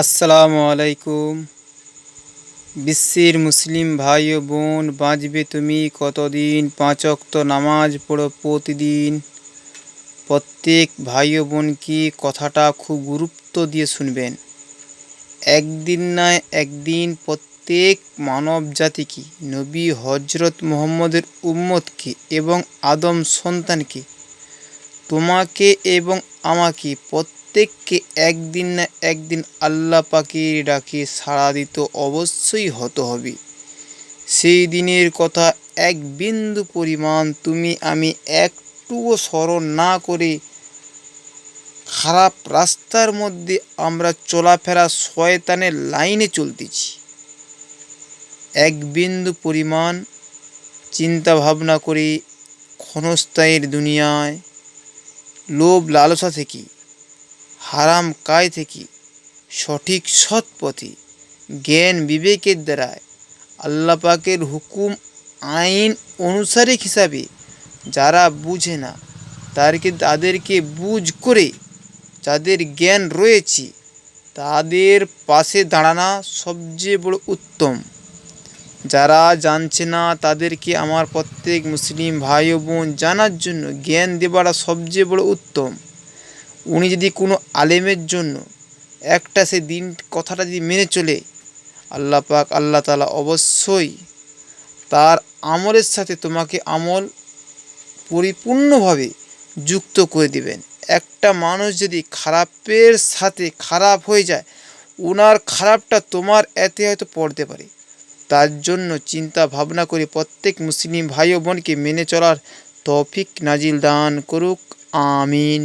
আসসালামু আলাইকুম। বিশ্বের মুসলিম ভাই ও বোন, বাঁচবে তুমি কতদিন? পাঁচ অক্ত নামাজ পড়ো প্রতিদিন। প্রত্যেক ভাই ও বোনকে কথাটা খুব গুরুত্ব দিয়ে শুনবেন। একদিন নয় একদিন প্রত্যেক মানব জাতিকে নবী হজরত মোহাম্মদের উম্মতকে এবং আদম সন্তানকে, তোমাকে এবং আমাকে প্রত্যেককে একদিন না একদিন আল্লাহ পাকের ডাকে সাড়া দিতে অবশ্যই হতে হবে। সেই দিনের কথা এক বিন্দু পরিমাণ তুমি আমি একটুও স্মরণ না করে খারাপ রাস্তার মধ্যে আমরা চলাফেরা শয়তানের লাইনে চলতেছি। এক বিন্দু পরিমাণ চিন্তা ভাবনা করে ক্ষণস্থায়ীর দুনিয়ায় লোভ লালসা থেকে হারাম কায় থেকে সঠিক সৎ পথে জ্ঞান বিবেকের দ্বারায় আল্লাহ পাকের হুকুম, আইন অনুসারে হিসাবে যারা বুঝে না তাদেরকে তাদেরকে বুঝ করে যাদের জ্ঞান রয়েছে, তাদের পাশে দাঁড়ানো সবচেয়ে বড় উত্তম। যারা জানছে না, তাদেরকে আমার প্রত্যেক মুসলিম ভাই বোন জানার জন্য জ্ঞান দেওয়াটা সবচেয়ে বড় উত্তম। উনি যদি কোনো আলেমের জন্য একটা সে দিন কথাটা যদি মেনে চলে, আল্লাহ পাক আল্লাহ তালা অবশ্যই তার আমলের সাথে তোমাকে আমল পরিপূর্ণভাবে যুক্ত করে দিবেন। একটা মানুষ যদি খারাপের সাথে খারাপ হয়ে যায় ওনার খারাপটা তোমার এতে হয়তো পড়তে পারে। তার জন্য চিন্তা ভাবনা করে প্রত্যেক মুসলিম ভাই ও বোনকে মেনে চলার তৌফিক নাজিল দান করুক, আমিন।